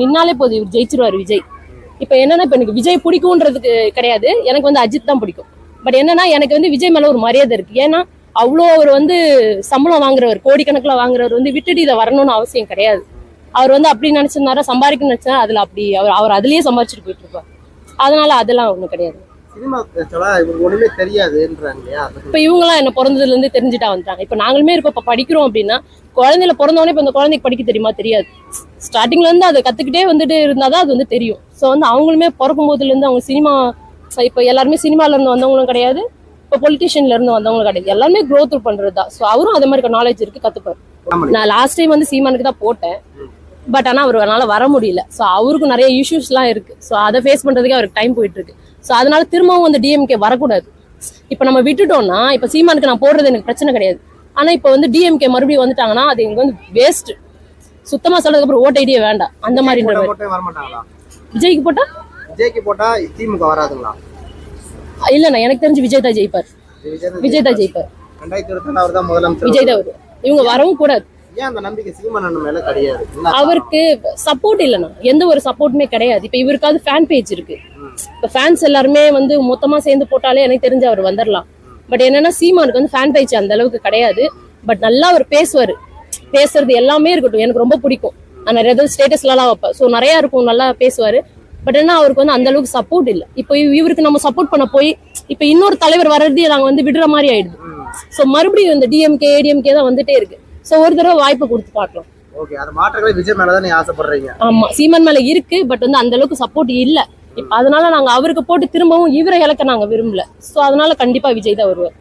நின்னாலே போதும் இவர் ஜெயிச்சிருவாரு விஜய். இப்ப என்னன்னா இப்ப எனக்கு விஜய் பிடிக்கும்ன்றதுக்கு கிடையாது. எனக்கு வந்து அஜித் தான் பிடிக்கும். பட் என்னன்னா எனக்கு வந்து விஜய் மேல ஒரு மரியாதை இருக்கு. ஏன்னா அவ்வளோ அவர் வந்து சம்பளம் வாங்குறவர் கோடிக்கணக்கில் வாங்குறவர் வந்து விட்டுட்டு இதை வரணும்னு அவசியம் கிடையாது. அவர் வந்து அப்படி நினைச்சிருந்தாரா சம்பாதிக்கணும்னு நினைச்சா அதுல அப்படி அவர் அவர் அதுலயே சம்பாதிச்சுட்டு போயிட்டு இருப்பார் அதனால அதெல்லாம் ஒண்ணும் கிடையாது. இப்ப இவங்கெல்லாம் என்ன பிறந்ததுல இருந்து தெரிஞ்சுட்டா வந்துட்டாங்க. இப்ப நாங்களுமே இருப்ப இப்ப படிக்கிறோம் அப்படின்னா குழந்தையில பிறந்தவொடனே இப்ப இந்த குழந்தைக்கு படிக்க தெரியுமா? தெரியாது. ஸ்டார்டிங்ல இருந்து அதை கத்துக்கிட்டே வந்துட்டு இருந்தாதான் அது வந்து தெரியும். சோ வந்து அவங்களுமே பிறக்கும் போதுல இருந்து அவங்க சினிமா இப்ப எல்லாருமே சினிமால இருந்து வந்தவங்களும் கிடையாது. இப்ப பொலிட்டிஷியன்ல இருந்து வந்தவங்களும் கிடையாது. எல்லாருமே க்ரோத் பண்றதுதான் சோ அவரும் அதே மாதிரி நாலேஜ் இருக்கு கத்துப்பாரு. நான் லாஸ்ட் டைம் வந்து சீமானுக்கு தான் போட்டேன். பட் ஆனா அவரால வர முடியல. சோ அவருக்கு நிறைய இஷ்யூஸ்லாம் இருக்கு. சோ அதை ஃபேஸ் பண்றதுக்கே அவருக்கு டைம் போயிட்டு இருக்கு. சோ அதனால திரும்பவும் வந்து டிஎம்கே வரக்கூடாது. இப்ப நம்ம விட்டுட்டோம்னா இப்ப சீமானுக்கு நான் போடுறது எனக்கு பிரச்சனை கிடையாது. ஆனா இப்ப வந்து டிஎம்கே மறுபடியும் வந்துட்டாங்கன்னா அது எங்க வந்து வேஸ்ட் சுத்தமா சொல்றதுக்கு அப்புறம் ஓட் ஐடியா வேண்டாம். அந்த மாதிரி. விஜய்க்கு போட்டா? விஜய்க்கு போட்டா திமுக வராதுங்களா? இல்லண்ணா எனக்கு தெரிஞ்சு விஜய் தான் ஜெயிப்பார். விஜய் தான் ஜெயிப்பார். விஜய் தான் இவங்க வரவும் கூடாது. அவருக்கு சப்போர்ட் இல்லைண்ணா எந்த ஒரு சப்போர்ட்டுமே கிடையாது. இப்ப இவருக்காவது ஃபேன் பேஜ் இருக்கு. இப்ப ஃபேன்ஸ் எல்லாருமே வந்து மொத்தமா சேர்ந்து போட்டாலே எனக்கு தெரிஞ்சு அவர் வந்துடலாம் பட் என்னன்னா சீமானுக்கு வந்து ஃபேன் பேஜ் அந்த அளவுக்கு கிடையாது. பட் நல்லா அவர் பேசுவாரு. பேசுறது எல்லாமே இருக்கட்டும். எனக்கு ரொம்ப பிடிக்கும். நான் நிறைய தடவை ஸ்டேட்டஸ்லாம் வைப்பேன். ஸோ நிறைய இருக்கும். நல்லா பேசுவாரு. பட் என்ன அவருக்கு வந்து அந்த அளவுக்கு சப்போர்ட் இல்லை. இப்போ இவ- இவருக்கு நம்ம சப்போர்ட் பண்ண போய் இப்போ இன்னொரு தலைவர் வர்றதையே நாங்க வந்து விடுற மாதிரி ஆயிடுது. ஸோ மறுபடியும் இந்த டிஎம்கே ஏடிஎம்கே தான் வந்துட்டே இருக்கு. ஸோ ஒரு தடவை வாய்ப்பு கொடுத்து பார்க்கலாம். ஓகே அந்த மாற்றங்களை விஜய் மேல தான் நீங்க ஆசைப்படுறீங்க. ஆமா. சீமான் மேல இருக்கு. பட் வந்து அந்த அளவுக்கு சப்போர்ட் இல்ல. அதனால நாங்க அவருக்கு போட்டு திரும்பவும் இவரை இழக்க நாங்க விரும்பல. சோ அதனால கண்டிப்பா விஜய் தான் வருவார்.